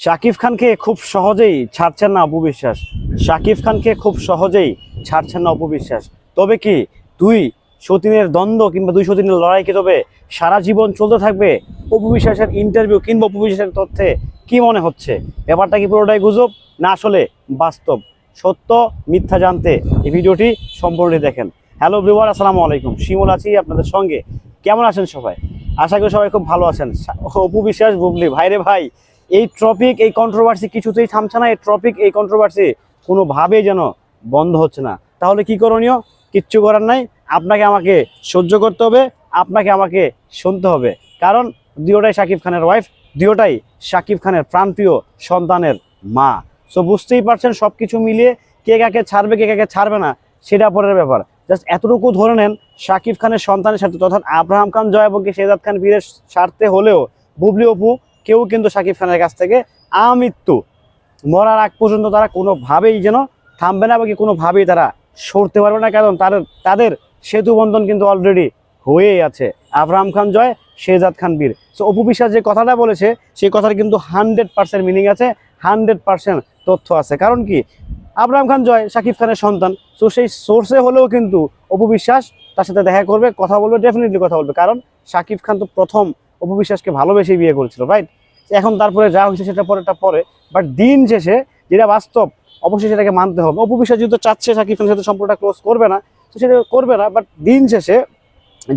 শাকিব খানকে খুব সহজেই ছাড়ছেন না অপবিশ্বাস শাকিব খানকে খুব সহজেই ছাড়ছেন না অপবিশ্বাস তবে কি দুই সতীনের দ্বন্দ্ব কিংবা দুই সতীনের লড়াইকে তবে সারা জীবন চলতে থাকবে অপবিশ্বাসের ইন্টারভিউ কিংবা অপবিশ্বাসের তথ্যে কি মনে হচ্ছে? ব্যাপারটা কি পুরোটাই গুজব? না আসলে বাস্তব। সত্য, মিথ্যা জানতে এই ভিডিওটি সম্পূর্ণ দেখেন। হ্যালো বিওয়ার আসসালামু আলাইকুম। শিমুল আছি আপনাদের সঙ্গে। কেমন আছেন সবাই? আশা করি সবাই খুব ভালো আছেন। অপু বিশ্বাস, বুবলি, ভাইরে ভাই এই টপিক এই কন্ট্রোভার্সি কিছুতেই থামছে না, এই টপিক এই কন্ট্রোভার্সি কোনোভাবেই যেন বন্ধ হচ্ছে না। তাহলে কি করণীয়? কিচ্ছু করার নাই। আপনাকে আমাকে সহ্য করতে হবে, আপনাকে আমাকে শুনতে হবে। কারণ দুয়োটাই শাকিব খানের ওয়াইফ দুয়োটাই শাকিব খানের প্রাণপ্রিয় সন্তানের মা। সো বুঝতেই পারছেন সব কিছু মিলিয়ে কে কাকে ছাড়বে, কে কাকে ছাড়বে না, সেটা পরের ব্যাপার। জাস্ট এতটুকু ধরে নেন, শাকিব খানের সন্তানের সাথে, তথা আব্রাহাম খান, জয় এবং শেজাদ খান বীরের স্বার্থে হলেও, বুবলি অপু কেউ কিন্তু শাকিব খানের কাছ থেকে আমৃত্যু মরার আগ পর্যন্ত তারা কোনোভাবেই যেন থামবে না বা কি কোনোভাবেই তারা সরতে পারবে না, কারণ তাদের তাদের সেতু বন্ধন কিন্তু অলরেডি হয়েই আছে। আবরাম খান জয় শেজাদ খান বীর। সো অপু বিশ্বাস যে কথাটা বলেছে, সেই কথার কিন্তু হান্ড্রেড পার্সেন্ট মিনিং আছে, হান্ড্রেড পার্সেন্ট তথ্য আছে। কারণ কি? আবরাম খান জয় শাকিব খানের সন্তান। তো সেই সোর্সে হলেও কিন্তু অপু বিশ্বাস তার সাথে দেখা করবে, কথা বলবে ডেফিনেটলি কথা বলবে। কারণ শাকিব খান তো প্রথম অপু বিশ্বাসকে ভালোবেসে বিয়ে করেছিল রাইট এখন তারপরে যা হয়েছে সেটা পরেটা পরে। বাট দিন শেষে যেটা বাস্তব অবশ্যই সেটাকে মানতে হবে। অপু বিশ্বাস যেহেতু চাচ্ছে শাকিব খানের সাথে সম্পর্কটা ক্লোজ করবে না তো সেটা করবে না। বাট দিন শেষে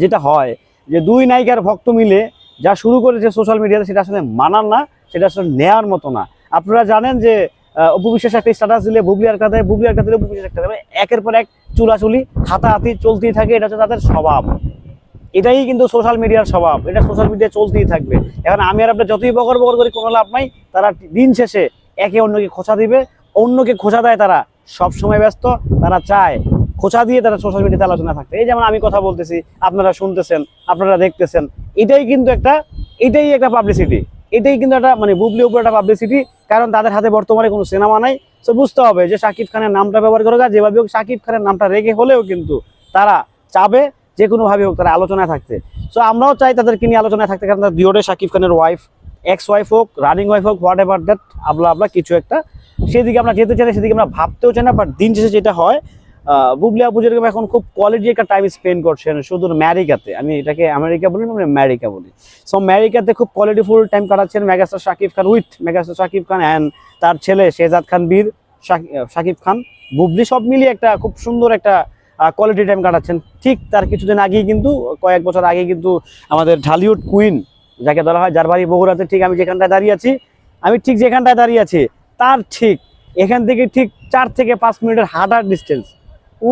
যেটা হয় যে দুই নায়িকার ভক্ত মিলে যা শুরু করেছে সোশ্যাল মিডিয়াতে সেটা আসলে মানার না সেটা আসলে নেয়ার মতো না। আপনারা জানেন যে আহ, অপু বিশ্বাস একটা স্ট্যাটাস দিলে বুবলি আর কাঁদায় বুবলি আর কাঁদালে অপু বিশ্বাস একটা একের পর এক চুলাচুলি হাতাহাতি চলতেই থাকে এটা হচ্ছে তাদের স্বভাব। এটাই কিন্তু সোশ্যাল মিডিয়ার স্বভাব। এটা সোশ্যাল মিডিয়া চলতেই থাকবে। এখন আমি আর আপনার যতই বকর বকর করি, কোনো লাভ নাই। তারা দিন শেষে একে অন্যকে খোঁচা দিবে। অন্যকে খোঁচা দেয় তারা। সব সময় ব্যস্ত, তারা চায় খোঁচা দিয়ে তারা সোশ্যাল মিডিয়াতে আলোচনা থাকতে। এই যেমন আমি কথা বলতেছি, আপনারা শুনতেছেন, আপনারা দেখতেছেন, এটাই কিন্তু একটা, এটাই একটা পাবলিসিটি এটাই কিন্তু একটা মানে বুবলি উপর একটা পাবলিসিটি কারণ তাদের হাতে বর্তমানে কোনো সিনেমা নাই। তো বুঝতে হবে যে শাকিব খানের নামটা ব্যবহার করে যেভাবে হোক শাকিব খানের নামটা রেখে হলেও কিন্তু তারা চাবে যে কোনোভাবে হোক তারা আলোচনায় থাকতে সো আমরাও চাই তাদেরকে নিয়ে আলোচনায় থাকতে কারণ তারা দুয়োটাই শাকিব খানের ওয়াইফ এক্স ওয়াইফ হোক রানিং ওয়াইফ হোক হোয়াট এভার দ্যাট আবলা আবলা কিছু একটা। সেদিকে আমরা যেতে চাই না, সেদিকে আমরা ভাবতেও চাই না বাট দিন শেষে যেটা হয় আহ, বুবলি আপু যেরকম এখন খুব কোয়ালিটি একটা টাইম স্পেন্ড করছেন শুধু আমেরিকাতে। আমি এটাকে আমেরিকা বলি না আমেরিকা বলি। সো আমেরিকাতে খুব কোয়ালিটিফুল টাইম কাটাচ্ছেন megastar Shakib Khan with megastar Shakib Khan and তার ছেলে শেজাদ খান বীর শাকি- শাকিব খান। বুবলি সব মিলিয়ে একটা খুব সুন্দর একটা কোয়ালিটি টাইম কাটাচ্ছেন। ঠিক তার কিছুদিন আগেই কিন্তু, কয়েক বছর আগে কিন্তু আমাদের ঢালিউড কুইন যাকে বলা হয় যার বাড়ি বগুড়াতে, ঠিক আমি যেখানটায় দাঁড়িয়ে আছি, আমি ঠিক যেখানটায় দাঁড়িয়ে আছি, তার ঠিক এখান থেকে ঠিক চার থেকে পাঁচ মিনিটের হাঁটার ডিস্টেন্স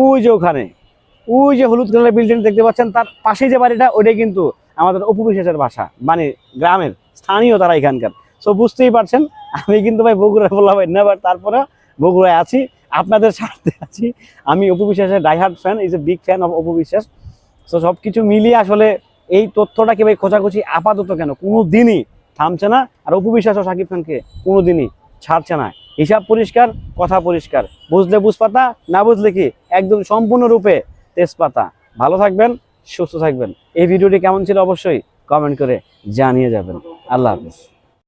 ওই যে ওখানে, ওই যে হলুদ কালারের বিল্ডিং দেখতে পাচ্ছেন, তার পাশে যে বাড়িটা ওটাই কিন্তু আমাদের অপু বিশ্বাসের বাসা মানে গ্রামের স্থানীয় তারা এখানকার। সো বুঝতেই পারছেন, আমি কিন্তু ভাই বগুড়ায় বললাম নেবার তারপরে বগুড়ায় আছি। আপনাদের সাথে আছি। আমি অপু বিশ্বাসের diehard fan is a big fan of Apu Biswas. So সব কিছু মিলিয়ে আসলে এই তথ্যটাকে ভাই খোঁচাখুচি আপাতত কেন? কোনো দিনই থামছে না। আর অপু বিশ্বাস ও শাকিব খানকে কোনো দিনই ছাড়ছে না। হিসাব পরিষ্কার, কথা পরিষ্কার। বুঝলে বুঝপাতা, না বুঝলে কি? একদম সম্পূর্ণরূপে তেজপাতা। ভালো থাকবেন, সুস্থ থাকবেন। এই ভিডিওটি কেমন ছিল অবশ্যই কমেন্ট করে জানিয়ে যাবেন। আল্লাহ হাফিজ।